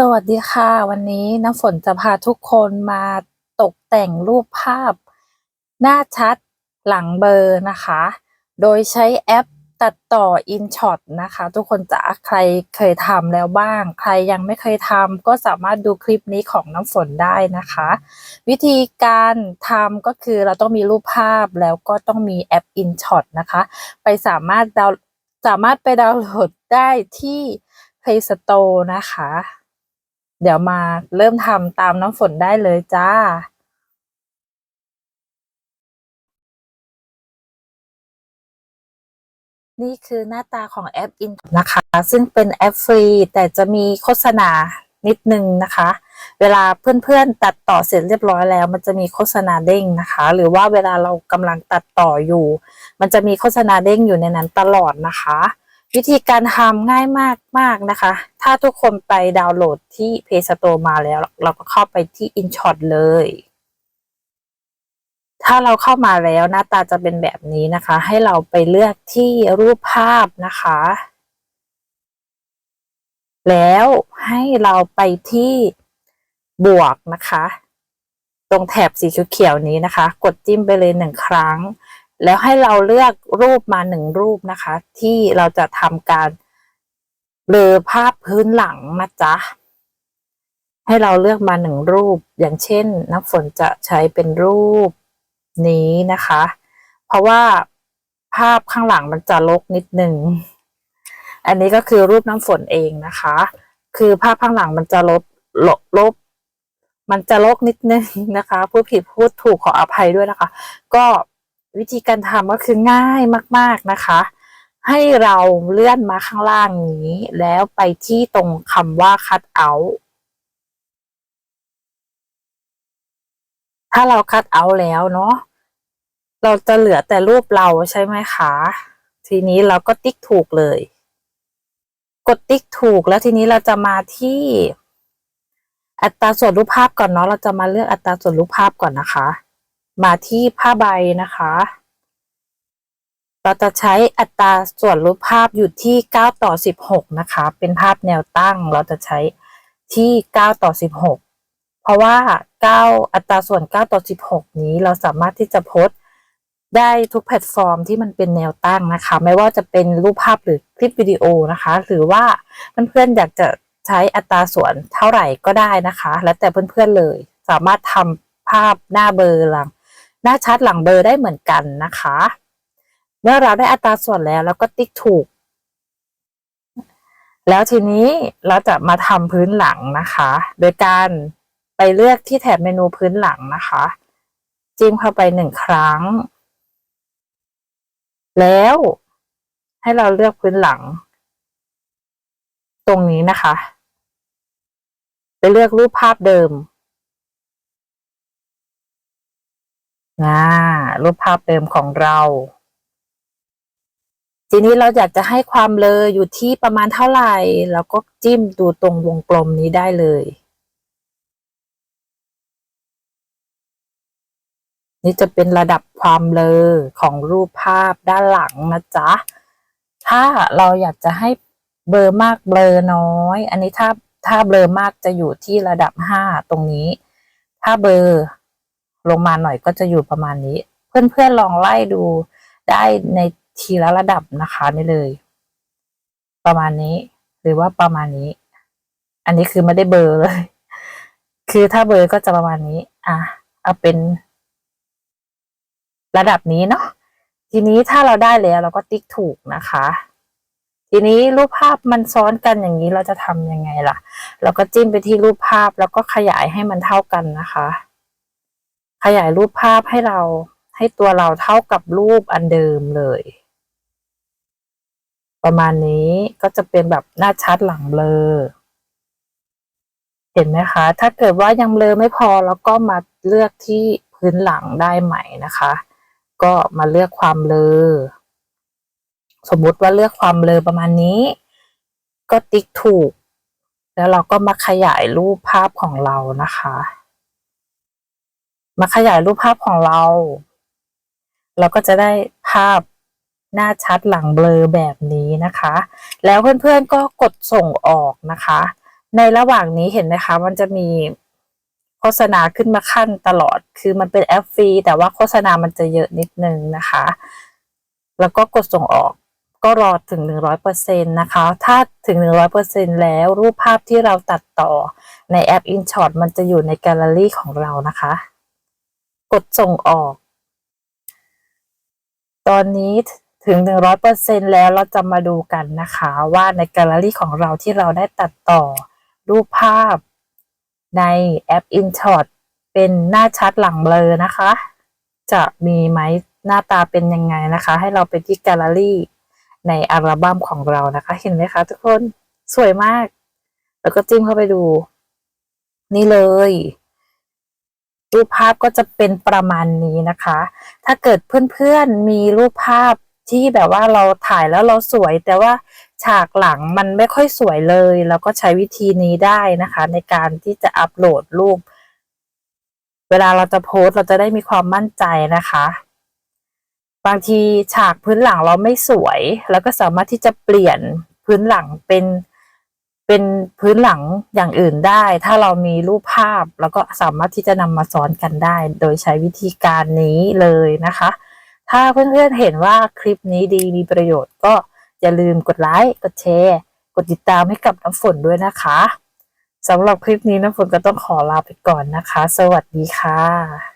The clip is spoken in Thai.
สวัสดีค่ะ วันนี้น้ำฝนจะพาทุกคนมาตกแต่งรูปภาพ หน้าชัดหลังเบอร์นะคะ โดยใช้แอปตัดต่อ InShot นะคะ ทุกคนจะใครเคยทำแล้วบ้าง ใครยังไม่เคยทำก็สามารถดูคลิปนี้ของน้ำฝนได้นะคะ วิธีการทำก็คือเราต้องมีรูปภาพแล้วก็ต้องมีแอป InShot นะคะ ไปสามารถดาวสามารถไปดาวน์โหลดได้ที่ Play Store นะคะ เดี๋ยวมาเริ่มทำตามน้ำฝนได้เลยจ้านี่คือหน้าตาของแอป i n นะคะ ซึ่งเป็นแอปฟรี แต่จะมีโฆษณานิดนึงนะคะ เวลาเพื่อนๆตัดต่อเสร็จเรียบร้อยแล้ว มันจะมีโฆษณาเด้งนะคะ หรือว่าเวลาเรากำลังตัดต่ออยู่ มันจะมีโฆษณาเด้งอยู่ในนั้นตลอดนะคะ วิธีการทำง่ายมากมากนะคะ ถ้าทุกคนไปดาวน์โหลดที่ Play Store มาแล้ว เราก็เข้าไปที่ InShot เลย ถ้าเราเข้ามาแล้วหน้าตาจะเป็นแบบนี้นะคะ ให้เราไปเลือกที่รูปภาพนะคะ แล้วให้เราไปที่บวกนะคะ ตรงแถบสีเขียวนี้นะคะ กดจิ้มไปเลยหนึ่งครั้ง แล้วให้เราเลือกรูปมาหนึ่งรูปนะคะ ที่เราจะทำการเบลอภาพพื้นหลังนะจ๊ะ ให้เราเลือกมาหนึ่งรูป อย่างเช่นน้ำฝนจะใช้เป็นรูปนี้นะคะ เพราะว่าภาพข้างหลังมันจะลกนิดหนึ่ง อันนี้ก็คือรูปน้ำฝนเองนะคะ คือภาพข้างหลังมันจะลบลบลบมันจะลกนิดนึงนะคะพูดผิดพูดถูกขออภัยด้วยนะคะ ก็ วิธีการทำก็คือง่ายมาก ๆนะคะ ให้เราเลื่อนมาข้างล่างนี้ แล้วไปที่ตรงคำว่า cut out ถ้าเราคัดเอาแล้วเนาะเราจะเหลือแต่รูปเราใช่ไหมคะ ทีนี้เราก็ติ๊กถูกเลย กดติ๊กถูกแล้วทีนี้เราจะมาที่อัตราส่วนรูปภาพก่อนเนาะเราจะมาเลือกอัตราส่วนรูปภาพก่อนนะคะ มาที่ผ้าใบนะคะ เราจะใช้อัตราส่วนรูปภาพอยู่ที่9ต่อ16 นะคะ เป็นภาพแนวตั้งเราจะใช้ที่9ต่อ16 เพราะว่า 9 อัตราส่วน9ต่อ16 นี้เราสามารถที่จะโพสได้ทุกแพลตฟอร์มที่มันเป็นแนวตั้งนะคะ ไม่ว่าจะเป็นรูปภาพหรือคลิปวิดีโอนะคะ หรือว่าเพื่อนๆอยากจะใช้อัตราส่วนเท่าไหร่ก็ได้นะคะ แล้วแต่เพื่อนๆเลย สามารถทำภาพหน้าเบอร์หลัง หน้าชัดหลังเบอร์ได้เหมือนกันนะคะ เมื่อเราได้อัตราส่วนแล้วเราก็ติ๊กถูก แล้วทีนี้เราจะมาทำพื้นหลังนะคะ โดยการไปเลือกที่แถบเมนูพื้นหลังนะคะ จิ้มเข้าไปหนึ่งครั้ง แล้วให้เราเลือกพื้นหลัง ตรงนี้นะคะ ไปเลือกรูปภาพเดิม นะรูปภาพเดิมของเรา ทีนี้เราอยากจะให้ความเลออยู่ที่ประมาณเท่าไหร่เราก็จิ้มดูตรงวงกลมนี้ได้เลย นี่จะเป็นระดับความเลอของรูปภาพด้านหลังนะจ๊ะ ถ้าเราอยากจะให้เบลอมากเบลอน้อย อันนี้ถ้าถ้าเบลอมากจะอยู่ที่ระดับห้าตรงนี้ ถ้าเบลอ ลงมาหน่อยก็จะอยู่ประมาณนี้ เพื่อนๆลองไล่ดูได้ในทีละระดับนะคะนี่เลย ประมาณนี้ หรือว่าประมาณนี้ อันนี้คือไม่ได้เบลอเลย คือถ้าเบลอก็จะประมาณนี้ อะเอาเป็น ระดับนี้เนาะทีนี้ถ้าเราได้แล้วเราก็ติ๊กถูกนะคะ ทีนี้รูปภาพมันซ้อนกันอย่างนี้เราจะทำยังไงล่ะ เราก็จิ้มไปที่รูปภาพแล้วก็ขยายให้มันเท่ากันนะคะ ขยายรูปภาพให้เราให้ตัวเราเท่ากับรูปอันเดิมเลย ประมาณนี้ก็จะเป็นแบบหน้าชัดหลังเบลอเห็นไหมคะ ถ้าเกิดว่ายังเบลอไม่พอแล้วก็มาเลือกที่พื้นหลังได้ใหม่นะคะ ก็มาเลือกความเลอสมมุติว่าเลือกความเลอประมาณนี้ ก็ติ๊กถูก แล้วเราก็มาขยายรูปภาพของเรานะคะ มาขยายรูปภาพของเรา เราก็จะได้ภาพหน้าชัดหลังเบลอแบบนี้นะคะ แล้วเพื่อนๆก็กดส่งออกนะคะ ในระหว่างนี้เห็นไหมคะ มันจะมีโฆษณาขึ้นมาขั้นตลอด คือมันเป็นแอปฟรีแต่ว่าโฆษณามันจะเยอะนิดนึงนะคะ แล้วก็กดส่งออกก็รอถึง 100%นะคะ ถ้าถึง 100%แล้วรูปภาพที่เราตัดต่อในแอป InShot มันจะอยู่ในแกลเลอรี่ของเรานะคะ กดส่งออก ตอนนี้ถึง 100%แล้วเราจะมาดูกันนะคะว่าในแกลเลอรี่ของเราที่เราได้ตัดต่อรูปภาพในแอป InShot เป็นหน้าชัดหลังเบลอนะคะ จะมีไหมหน้าตาเป็นยังไงนะคะ ให้เราไปที่แกลเลอรี่ในอัลบั้มของเรานะคะ เห็นไหมคะทุกคนสวยมาก แล้วก็จิ้มเข้าไปดู นี่เลย รูปภาพก็จะเป็นประมาณนี้นะคะ ถ้าเกิดเพื่อนๆมีรูปภาพที่แบบว่าเราถ่ายแล้วเราสวย แต่ว่าฉากหลังมันไม่ค่อยสวยเลย เราก็ใช้วิธีนี้ได้นะคะ ในการที่จะอัปโหลดรูป เวลาเราจะโพสเราจะได้มีความมั่นใจนะคะ บางทีฉากพื้นหลังเราไม่สวย แล้วก็สามารถที่จะเปลี่ยนพื้นหลังเป็น เป็นพื้นหลังอย่างอื่นได้ ถ้าเรามีรูปภาพแล้วก็สามารถที่จะนำมาซ้อนกันได้ โดยใช้วิธีการนี้เลยนะคะ ถ้าเพื่อนๆเห็นว่าคลิปนี้ดีมีประโยชน์ก็อย่าลืมกดไลค์กดแชร์กดติดตามให้กับน้ำฝนด้วยนะคะสำหรับคลิปนี้น้ำฝนก็ต้องขอลาไปก่อนนะคะ สวัสดีค่ะ